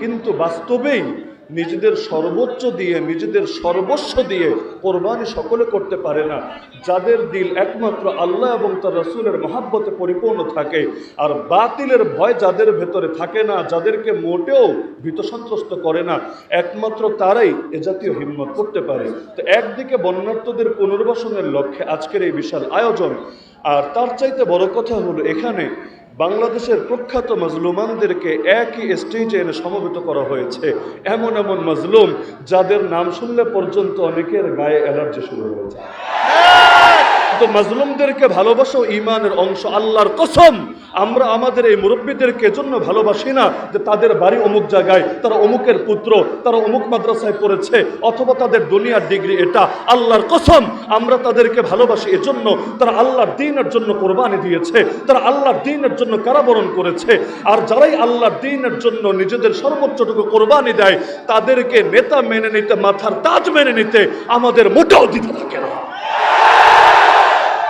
কিন্তু বাস্তবেই নিজেদের সর্বোচ্চ দিয়ে, নিজেদের সর্বস্ব দিয়ে কোরবানি সকলে করতে পারে না। যাদের দিল একমাত্র আল্লাহ এবং তার রসুলের মহাব্বতে পরিপূর্ণ থাকে, আর বাতিলের ভয় যাদের ভেতরে থাকে না, যাদেরকে মোটেও ভীত সন্ত্রস্ত করে না, একমাত্র তারাই এ জাতীয় হিম্মত করতে পারে। তো একদিকে বন্যার্থদের পুনর্বাসনের লক্ষ্যে আজকের এই বিশাল আয়োজন, আর তার চাইতে বড় কথা হলো এখানে বাংলাদেশের প্রখ্যাত মজলুমানদেরকে একই স্টেজে এনে সমবেত করা হয়েছে। এমন এমন মজলুম যাদের নাম শুনলে পর্যন্ত অনেকের গায়ে অ্যালার্জি শুরু হয়ে যায়। তো মজলুমদেরকে ভালোবাসো ইমানের অংশ, আল্লাহর কসম। আমরা আমাদের এই মুরব্বীদেরকে জন্য ভালোবাসি না যে তাদের বাড়ি অমুক জায়গায়, তারা অমুকের পুত্র, তারা অমুক মাদ্রাসায় পড়েছে, অথবা তাদের দুনিয়ার ডিগ্রি এটা, আল্লাহর কসম। আমরা তাদেরকে ভালোবাসি এজন্য, তারা আল্লাহর দিনের জন্য কোরবানি দিয়েছে, তারা আল্লাহর দিনের জন্য কারাবরণ করেছে। আর যারাই আল্লাহর দিনের জন্য নিজেদের সর্বোচ্চটুকু কোরবানি দেয়, তাদেরকে নেতা মেনে নিতে, মাথার তাজ মেনে নিতে আমাদের মোটাও দিতে থাকে না।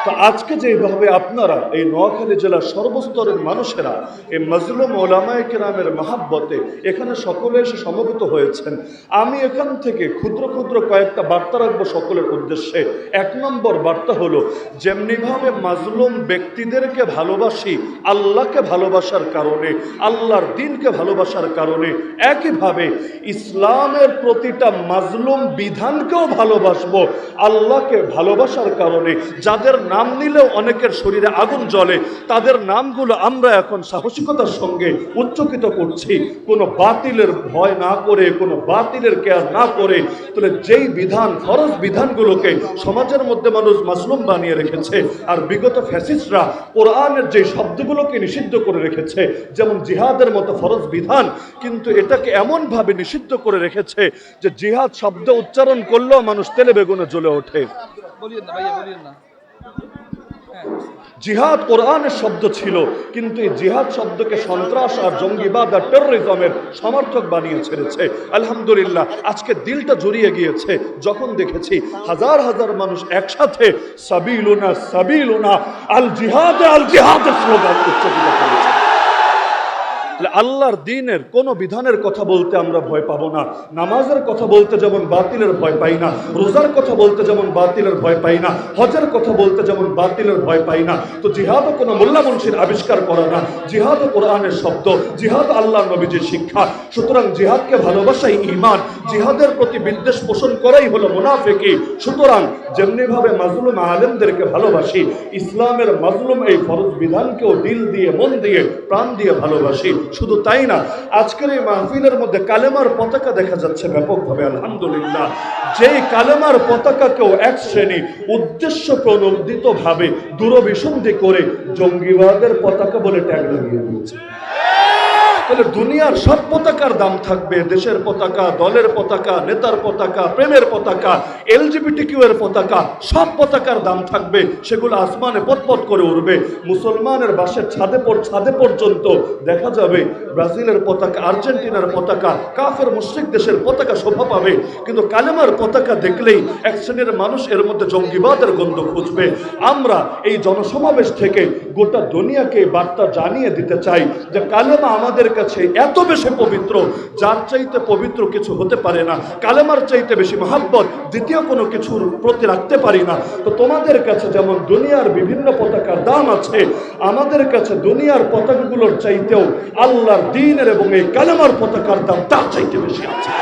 তো আজকে যেভাবে আপনারা এই নোয়াখালী জেলার সর্বস্তরের মানুষেরা এই মজলুম ওলামায় কেরামের মাহাব্বতে এখানে সকলে এসে সমবেত হয়েছেন, আমি এখান থেকে ক্ষুদ্র ক্ষুদ্র কয়েকটা বার্তা রাখব সকলের উদ্দেশ্যে। এক নম্বর বার্তা হলো, যেমনিভাবে মাজলুম ব্যক্তিদেরকে ভালোবাসি, আল্লাহকে ভালোবাসার কারণে, আল্লাহর দিনকে ভালোবাসার কারণে, একইভাবে ইসলামের প্রতিটা মাজলুম বিধানকেও ভালোবাসবো, আল্লাহকে ভালোবাসার কারণে, যাদের নাম নিলেও অনেকের শরীরে আগুন জ্বলে। তাদের নামগুলো আমরা এখন সাহসিকতার সঙ্গে উচ্চকিত করছি। কোনো বাতিলের ভয় না করে, কোনো বাতিলের কেয়ার না করে, তাহলে যেই বিধান, ফরজ বিধানগুলোকে সমাজের মধ্যে মানুষ মাসলুম বানিয়ে রেখেছে, আর বিগত ফ্যাসিস্টরা কোরআনের যে শব্দগুলোকে নিষিদ্ধ করে রেখেছে, যেমন জিহাদের মতো ফরজ বিধান, কিন্তু এটাকে এমনভাবে নিষিদ্ধ করে রেখেছে যে জিহাদ শব্দ উচ্চারণ করলেও মানুষ তেলে বেগুনে জ্বলে ওঠে। বলিয়েন না ভাইয়া না। জিহাদ কোরআনের শব্দ ছিল, কিন্তু এই জিহাদ শব্দকে সন্ত্রাস আর জঙ্গিবাদ আর টেরোরিজমের সমর্থক বানিয়ে ছেড়েছে। আলহামদুলিল্লাহ, আজকে দিলটা জড়িয়ে গিয়েছে। যখন দেখেছি হাজার হাজার মানুষ একসাথে, সাবিলুনা সাবিলুনা, আল জিহাদ, আল জিহাদের স্লোগান উচ্চারিত করেছে। তাহলে আল্লাহর দিনের কোনো বিধানের কথা বলতে আমরা ভয় পাবো না। নামাজের কথা বলতে যেমন বাতিলের ভয় পাই না, রোজার কথা বলতে যেমন বাতিলের ভয় পাই না, হজের কথা বলতে যেমন বাতিলের ভয় পাই না। তো জিহাদও কোনো মোল্লা আবিষ্কার করা না। জিহাদও কোরআনের শব্দ, জিহাদ আল্লাহ নবীজির শিক্ষা। সুতরাং জিহাদকে ভালোবাসাই ইমান জিহাদের প্রতি বিদ্বেষ পোষণ করাই হলো মুনাফেকি। সুতরাং যেমনিভাবে মাজলুম আলেমদেরকে ভালোবাসি, ইসলামের মাজলুম এই ফরজ বিধানকেও দিল দিয়ে, মন দিয়ে, প্রাণ দিয়ে ভালোবাসি। শুধু তাই না, আজকের এই মাহফিলের মধ্যে কালেমার পতাকা দেখা যাচ্ছে ব্যাপকভাবে, আলহামদুলিল্লাহ। যেই কালেমার পতাকাকেও এক শ্রেণি উদ্দেশ্য প্রণোদিতভাবে দূরভিসন্ধি করে জঙ্গিবাদের পতাকা বলে ট্যাগ লাগিয়ে দিয়েছে। তাহলে দুনিয়ার সব পতাকার দাম থাকবে, দেশের পতাকা, দলের পতাকা, নেতার পতাকা, প্রেমের পতাকা এলজিবিটি এর পতাকা, সব পতাকার দাম থাকবে, সেগুলো আসমানে পতপত করে উঠবে মুসলমানের বাসের ছাদে পর ছাদে পর্যন্ত দেখা যাবে ব্রাজিলের পতাকা, আর্জেন্টিনার পতাকা, কাফের মুশ্রিক দেশের পতাকা শোভা পাবে। কিন্তু কালেমার পতাকা দেখলেই এক শ্রেণির মানুষ এর মধ্যে জঙ্গিবাদের গন্ধ খুঁজবে। আমরা এই জনসমাবেশ থেকে গোটা দুনিয়াকে বার্তা জানিয়ে দিতে চাই যে কালেমা আমাদের কাছে এত বেশি পবিত্র, যার চাইতে পবিত্র কিছু হতে পারে না। কালেমার চাইতে বেশি মহাব্বত দ্বিতীয় কোনো কিছুর প্রতি রাখতে পারি না। তো তোমাদের কাছে যেমন দুনিয়ার বিভিন্ন পতাকার দাম আছে, আমাদের কাছে দুনিয়ার পতাকাগুলোর চাইতেও আল্লাহর দিনের এবং এই কালেমার পতাকার দাম তার চাইতে বেশি আছে।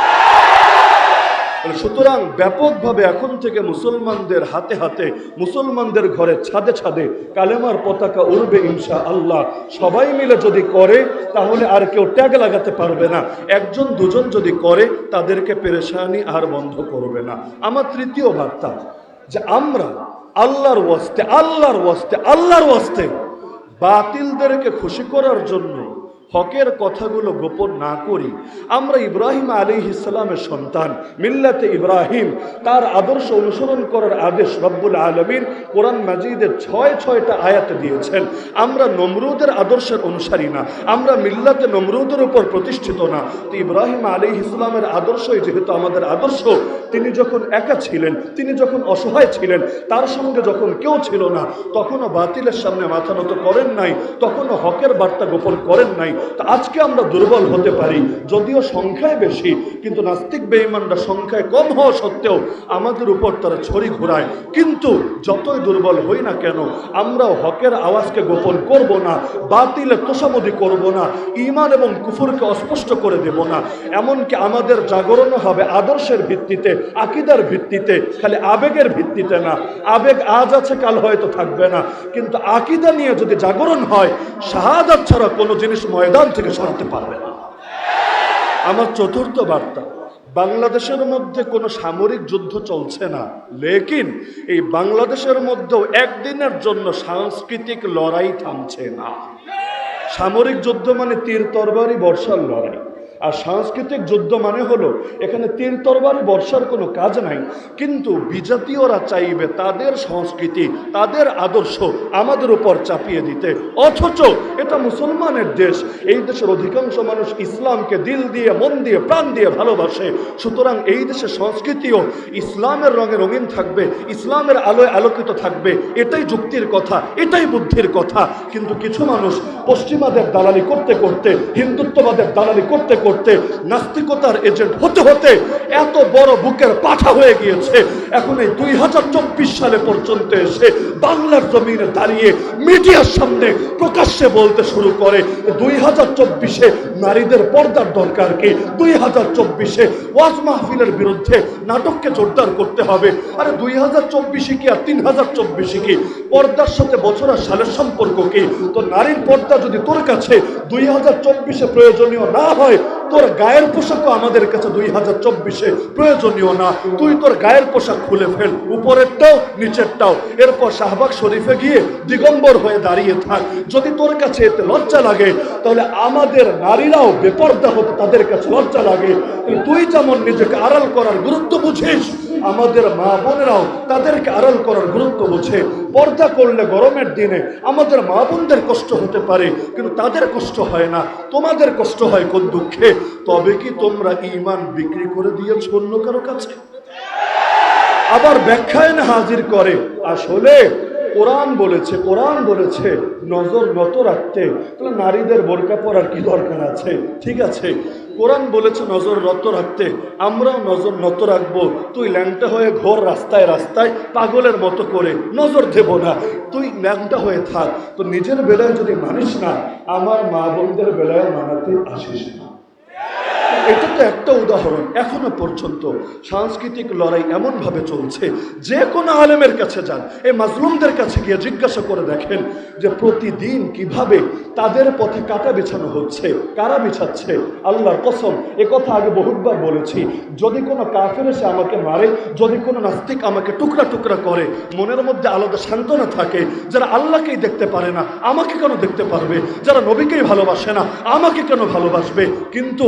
সুতরাং ব্যাপকভাবে এখন থেকে মুসলমানদের হাতে হাতে, মুসলমানদের ঘরে ছাদে ছাদে কালেমার পতাকা উড়বে ইনশা আল্লাহ সবাই মিলে যদি করে, তাহলে আর কেউ ট্যাগ লাগাতে পারবে না। একজন, দুজন যদি করে, তাদেরকে পেরেশানি আর বন্ধ করবে না। আমার তৃতীয় বার্তা, যে আমরা আল্লাহর ওয়াস্তে আল্লাহর ওয়াস্তে আল্লাহর ওয়াস্তে বাতিলদেরকে খুশি করার জন্য হকের কথাগুলো গোপন না করি। আমরা ইব্রাহিম আলী ইসলামের সন্তান, মিল্লাতে ইব্রাহিম। তার আদর্শ অনুসরণ করার আদেশ রব্বুল আলমিন কোরআন মাজিদের ছয় ছয়টা আয়াতে দিয়েছেন। আমরা নমরুদের আদর্শের অনুসারী না, আমরা মিল্লাতে নমরুদের উপর প্রতিষ্ঠিত না। তো ইব্রাহিম আলী ইসলামের আদর্শই যেহেতু আমাদের আদর্শ, তিনি যখন একা ছিলেন, তিনি যখন অসহায় ছিলেন, তার সঙ্গে যখন কেউ ছিল না, তখনও বাতিলের সামনে মাথা নত করেন নাই, তখনও হকের বার্তা গোপন করেন নাই তো আজকে আমরা দুর্বল হতে পারি যদিও সংখ্যায় বেশি। কিন্তু নাস্তিক বেঈমানরা সংখ্যায় কম হওয়া সত্ত্বেও আমাদের উপর তারা ছড়ি ঘোরায়। কিন্তু যতই দুর্বল হই না কেন, আমরাও হকের আওয়াজকে গোপন করব না বাতিলে তোষামদি করব না ইমান এবং কুফুরকে অস্পষ্ট করে দেব না। এমনকি আমাদের জাগরণও হবে আদর্শের ভিত্তিতে, আকিদার ভিত্তিতে, খালি আবেগের ভিত্তিতে না। আবেগ আজ আছে, কাল হয়তো থাকবে না। কিন্তু আকিদা নিয়ে যদি জাগরণ হয়, শাহাদাত ছাড়া কোনো জিনিস ময়দান থেকে সরাতে পারবে না। আমার চতুর্থ বার্তা, বাংলাদেশের মধ্যে কোনো সামরিক যুদ্ধ চলছে না। লেকিন এই বাংলাদেশের মধ্যেও একদিনের জন্য সাংস্কৃতিক লড়াই থামছে না। সামরিক যুদ্ধ মানে তীর তরবারি বর্ষার লড়াই। আর সাংস্কৃতিক যুদ্ধ মানে হলো, এখানে তীর তরবারি বর্ষার কোনো কাজ নাই। কিন্তু বিজাতীয়রা চাইবে তাদের সংস্কৃতি, তাদের আদর্শ আমাদের উপর চাপিয়ে দিতে। অথচ এটা মুসলমানের দেশ। এই দেশের অধিকাংশ মানুষ ইসলামকে দিল দিয়ে, মন দিয়ে, প্রাণ দিয়ে ভালোবাসে। সুতরাং এই দেশের সংস্কৃতিও ইসলামের রঙে রঙিন থাকবে, ইসলামের আলোয় আলোকিত থাকবে। এটাই যুক্তির কথা, এটাই বুদ্ধির কথা। কিন্তু কিছু মানুষ পশ্চিমাদের দালালি করতে করতে, হিন্দুত্ববাদের দালালি করতে করতে নাস্তিকতার এজেন্ট হতে হতে এত বড় বুকের পাঠা হয়ে গিয়েছে। এখন এই দুই হাজার চব্বিশ সালে পর্যন্ত এসে বাংলার জমিনে দাঁড়িয়ে মিডিয়ার সামনে প্রকাশ্যে বলতে শুরু করে দুই হাজার চব্বিশে নারীদের পর্দার দরকার কি? দুই হাজার চব্বিশে ওয়াজ মাহফিলের বিরুদ্ধে নাটককে জোরদার করতে হবে। আরে দুই হাজার চব্বিশে কি আর তিন হাজার চব্বিশে কি? পর্দার সাথে বছর আর সালের সম্পর্ক কি? তো নারীর পর্দা যদি তোর কাছে দুই হাজার চব্বিশে প্রয়োজনীয় না হয় তোর গায়ের পোশাকও আমাদের কাছে দুই হাজার চব্বিশে প্রয়োজনীয় না। তুই তোর গায়ের পোশাক খুলে ফেল, উপরেরটাও নিচেরটাও। এরপর শাহবাগ শরীফে গিয়ে দিগম্বর হয়ে দাঁড়িয়ে থাক। যদি তোর কাছে এতে লজ্জা লাগে, তাহলে আমাদের নারীরাও বেপর্দা হতে তাদের কাছে লজ্জা লাগে। তুই যেমন নিজেকে আড়াল করার গুরুত্ব বুঝিস, আমাদের মা বোনেরাও তাদেরকে আড়াল করার গুরুত্ব বুঝে। পর্দা করলে গরমের দিনে আমাদের মা বোনদের কষ্ট হতে পারে, কিন্তু তাদের কষ্ট হয় না। তোমাদের কষ্ট হয় কোন দুঃখে? তবে কি তোমরা ইমান বিক্রি করে দিয়েছ অন্য কারও কাছে? আবার ব্যাখ্যায় হাজির করে, আসলে কোরআন বলেছে কোরআন বলেছে, নজর নত রাখতে। তাহলে নারীদের বোরকা পরার কি দরকার আছে? ঠিক আছে, কোরআন বলেছে নজর নত রাখতে, আমরাও নজর নত রাখব। তুই ল্যাংটা হয়ে ঘোর রাস্তায় রাস্তায় পাগলের মতো করে নজর দেব না। তুই ল্যাংটা হয়ে থাক। তো নিজের বেলায় যদি মানিস না, আমার মা বোনদের বেলায় মানাতে আসিস না। এটা তো একটা উদাহরণ, এখনও পর্যন্ত সাংস্কৃতিক লড়াই এমনভাবে চলছে, যে কোনো আলেমের কাছে যান, এই মাজলুমদের কাছে গিয়ে জিজ্ঞাসা করে দেখেন যে প্রতিদিন কীভাবে তাদের পথে কাটা বিছানো হচ্ছে, কারা বিছাচ্ছে, আল্লাহর কসম, এ কথা আগে বহুতবার বলেছি, যদি কোনো কাফের এসে আমাকে মারে, যদি কোনো নাস্তিক আমাকে টুকরা টুকরা করে, মনের মধ্যে আলাদা সান্ত্বনা থাকে, যারা আল্লাহকেই দেখতে পারে না, আমাকে কেন দেখতে পারবে, যারা নবীকেই ভালোবাসে না, আমাকে কেন ভালোবাসবে? কিন্তু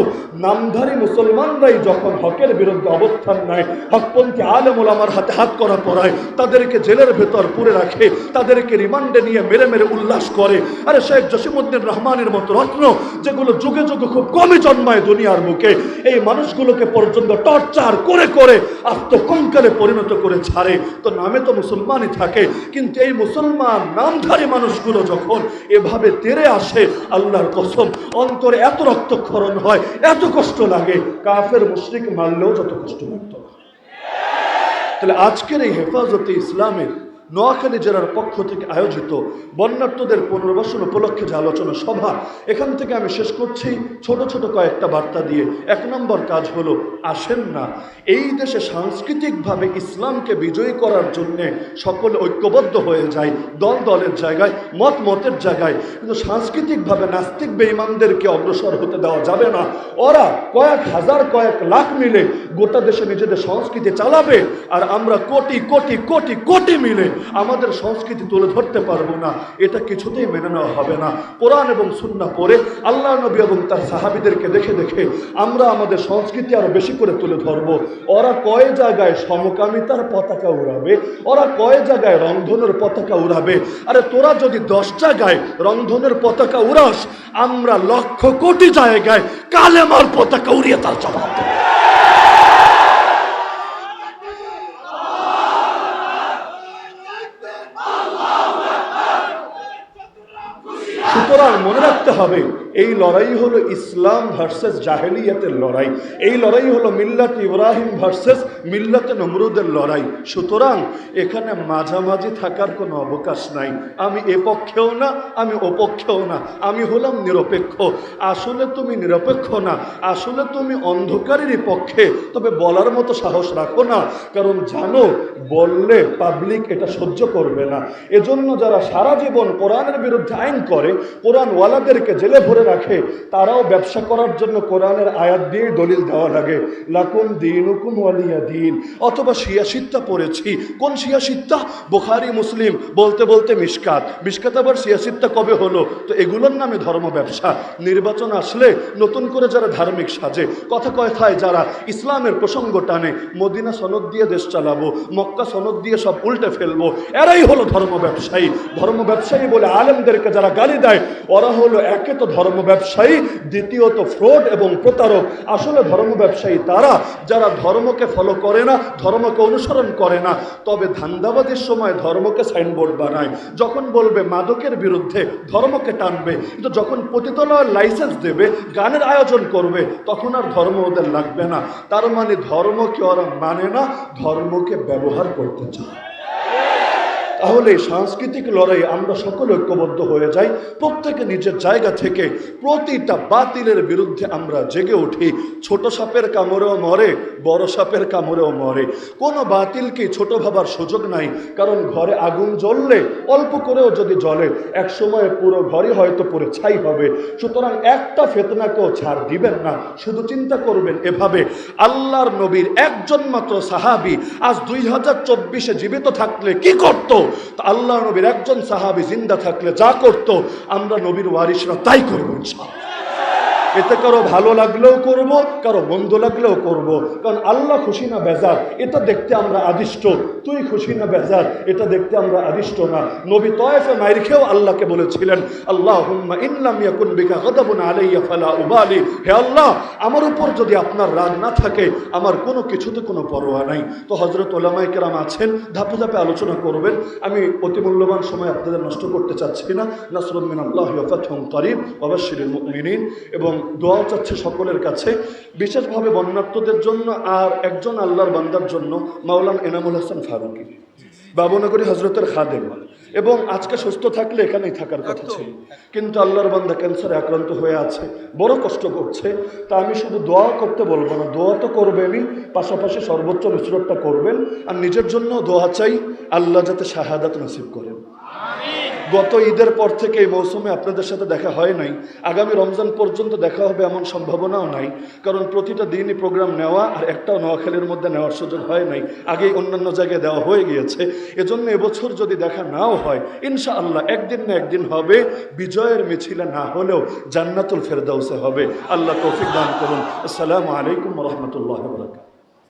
নামধারী মুসলমানরাই যখন হকের বিরুদ্ধে অবস্থান নেয়, হকপন্থী আলেমুল আমার হাতে হাত করা পড়ায় তাদেরকে জেলের ভেতর পুরে রাখে, তাদেরকে রিমান্ডে নিয়ে মেরে মেরে উল্লাস করে। আরে শেখ জসিমুদ্দিন রহমানের মতো রত্ন, যেগুলো যুগে যুগে খুব কমই জন্মায় দুনিয়ার মুখে এই মানুষগুলোকে পর্যন্ত টর্চার করে করে আত্মকঙ্কালে পরিণত করে ছাড়ে। তো নামে তো মুসলমানই থাকে, কিন্তু এই মুসলমান নামধারী মানুষগুলো যখন এভাবে তেরে আসে, আল্লাহর কসম, অন্তরে এত রক্তক্ষরণ হয়, এত কষ্ট লাগে কাফের মুশরিক মারলেও যত কষ্ট লাগত তাহলে আজকের এই হেফাজতে ইসলামের নোয়াখালী জেলার পক্ষ থেকে আয়োজিত বন্যার্থদের পুনর্বাসন উপলক্ষে যে আলোচনা সভা, এখান থেকে আমি শেষ করছি। ছোট ছোট কয়েকটা বার্তা দিয়ে। এক নম্বর কাজ হলো, আসেন না। এই দেশে সাংস্কৃতিকভাবে ইসলামকে বিজয়ী করার জন্য সকলে ঐক্যবদ্ধ হয়ে যায়, দল দলের জায়গায়, মত মতের জায়গায়। কিন্তু সাংস্কৃতিকভাবে নাস্তিক বেঈমানদেরকে অগ্রসর হতে দেওয়া যাবে না। ওরা কয়েক হাজার, কয়েক লাখ মিলে গোটা দেশে নিজেদের সংস্কৃতি চালাবে। আর আমরা কোটি কোটি কোটি কোটি মিলে আমাদের সংস্কৃতি তুলে ধরতে পারব না। এটা কিছুতেই মেনে নেওয়া হবে না। কোরআন এবং সুন্না পড়ে আল্লাহ নবী এবং তার সাহাবিদেরকে দেখে দেখে আমরা আমাদের সংস্কৃতি আরও বেশি করে তুলে ধরবো। ওরা কয় জায়গায় সমকামিতার পতাকা উড়াবে? ওরা কয় জায়গায় রংধনুর পতাকা উড়াবে? আরে তোরা যদি দশ জায়গায় রংধনুর পতাকা উড়াস, আমরা লক্ষ কোটি জায়গায় কালেমার পতাকা উড়িয়ে তার জবাব সুতরাং মনে রাখতে হবে, এই লড়াই হলো ইসলাম ভার্সেস জাহেলিয়াতের লড়াই, এই লড়াই হলো মিল্লাত ইব্রাহিম ভার্সেস মিল্লাতে নমরুদের লড়াই। সুতরাং এখানে মাঝামাঝি থাকার কোনো অবকাশ নাই। আমি এ পক্ষেও না, আমি ও পক্ষেও না, আমি হলাম নিরপেক্ষ। আসলে তুমি নিরপেক্ষ না, আসলে তুমি অন্ধকারেরই পক্ষে। তবে বলার মতো সাহস রাখো না, কারণ জানো, বললে পাবলিক এটা সহ্য করবে না। এজন্য যারা সারা জীবন কোরআনের বিরুদ্ধে আইন করে কোরআন ওয়ালাদেরকে জেলে ভরে রাখে, তারাও ব্যবসা করার জন্য কোরআনের আয়াত দিয়ে দলিল দেওয়া লাগে। লাকুম দিন হুকুম ওয়ালিয়া দিন। অথবা শিয়াসিত্তা পড়েছি। কোন শিয়াসিত্তা বোখারি, মুসলিম। বলতে বলতে মিসকাত মিসকাত আবার শিয়াসিত্তা কবে হলো? তো এগুলোর নামে ধর্ম ব্যবসা। নির্বাচন আসলে নতুন করে যারা ধার্মিক সাজে, কথা কথায় যারা ইসলামের প্রসঙ্গ টানে, মদিনা সনদ দিয়ে দেশ চালাবো, মক্কা সনদ দিয়ে সব উল্টে ফেলব, এরাই হলো ধর্ম ব্যবসায়ী। ধর্ম ব্যবসায়ী বলে আলেমদেরকে যারা গালি দেয় ওরা হলো একে তো ধর্ম ব্যবসায়ী, দ্বিতীয়ত ফ্রড এবং প্রতারক। আসলে ধর্ম ব্যবসায়ী তারা, যারা ধর্মকে ফলো করে না, ধর্মকে অনুসরণ করে না। তবে ধান্দাবাজির সময় ধর্মকে সাইনবোর্ড বানায়। যখন বলবে মাদকের বিরুদ্ধে ধর্মকে টানবে, কিন্তু যখন পতিতলয়ের লাইসেন্স দেবে, গানের আয়োজন করবে, তখন আর ধর্ম ওদের লাগবে না। তার মানে ধর্মকে ওরা মানে না, ধর্মকে ব্যবহার করতে চায়। তাহলে সাংস্কৃতিক লড়াই আমরা সকলে ঐক্যবদ্ধ হয়ে যাই। প্রত্যেকে নিজের জায়গা থেকে প্রতিটা বাতিলের বিরুদ্ধে আমরা জেগে উঠি। ছোট সাপের কামড়েও মরে, বড় সাপের কামড়েও মরে। কোনো বাতিলকে ছোট ভাবার সুযোগ নাই, কারণ ঘরে আগুন জ্বললে, অল্প করেও যদি জ্বলে এক সময় পুরো ঘরই হয়তো পুরো ছাই হবে। সুতরাং একটা ফেতনাকেও ছাড় দিবেন না, শুধু চিন্তা করবেন এভাবে। আল্লাহর নবীর একজন মাত্র সাহাবি আজ দুই হাজার চব্বিশে জীবিত থাকলে কি করতো? তা আল্লাহ নবীর একজন সাহাবি জিন্দা থাকলে যা করত, আমরা নবীর ওয়ারিসরা তাই করব ইনশাআল্লাহ। এতে কারও ভালো লাগলেও করব, কারও মন্দ লাগলেও করব। কারণ আল্লাহ খুশি না বেজার, এটা দেখতে আমরা আদিষ্ট। তুই খুশি না বেজার, এটা দেখতে আমরা আদিষ্ট না। নবী তয়েফে মায়ের খেয়েও আল্লাহকে বলেছিলেন আল্লাহ আলাইয়া ফালা উবালি। হে আল্লাহ, আমার উপর যদি আপনার রাগ না থাকে, আমার কোনো কিছুতে কোনো পরোয়া নাই। তো হজরত ওলামাই কেরাম আছেন, ধাপে ধাপে আলোচনা করবেন। আমি অতি মূল্যবান সময় আপনাদের নষ্ট করতে চাচ্ছি না। নাসরুদ্দিন আল্লাহ ফাতহুম করিব। অবশ্যই মুমিনিন। এবং দোয়াও চাচ্ছে সকলের কাছে। বিশেষভাবে বন্যার্থদের জন্য আর একজন আল্লাহর বান্দার জন্য মাওলানা এনামুল হাসান ফারুকি। বাবুনগরী হজরতের খাদেম। এবং আজকে সুস্থ থাকলে এখানেই থাকার কথা ছিল। কিন্তু আল্লাহর বান্দা ক্যান্সারে আক্রান্ত হয়ে আছে বড় কষ্ট করছে। তা আমি শুধু দোয়া করতে বলব না দোয়া তো করবেনই। পাশাপাশি সর্বোচ্চ নসরতটা করবেন। আর নিজের জন্য দোয়া চাই আল্লাহ যাতে শাহাদাত নসিব করেন। গত ঈদের পর থেকে এই মৌসুমে আপনাদের সাথে দেখা হয় নাই। আগামী রমজান পর্যন্ত দেখা হবে এমন সম্ভাবনাও নাই, কারণ প্রতিটা দিনই প্রোগ্রাম নেওয়া আর একটাও নোয়াখালীর মধ্যে নেওয়ার সুযোগ হয় নাই। আগেই অন্যান্য জায়গায় দেওয়া হয়ে গিয়েছে। এজন্য এবছর যদি দেখা নাও হয় ইনশা আল্লাহ একদিন না একদিন হবে, বিজয়ের মিছিলে না হলেও জান্নাতুল ফেরদাউসে হবে। আল্লাহ তৌফিক দান করুন। আসসালামু আলাইকুম রহমতুল্লাহ বরকাত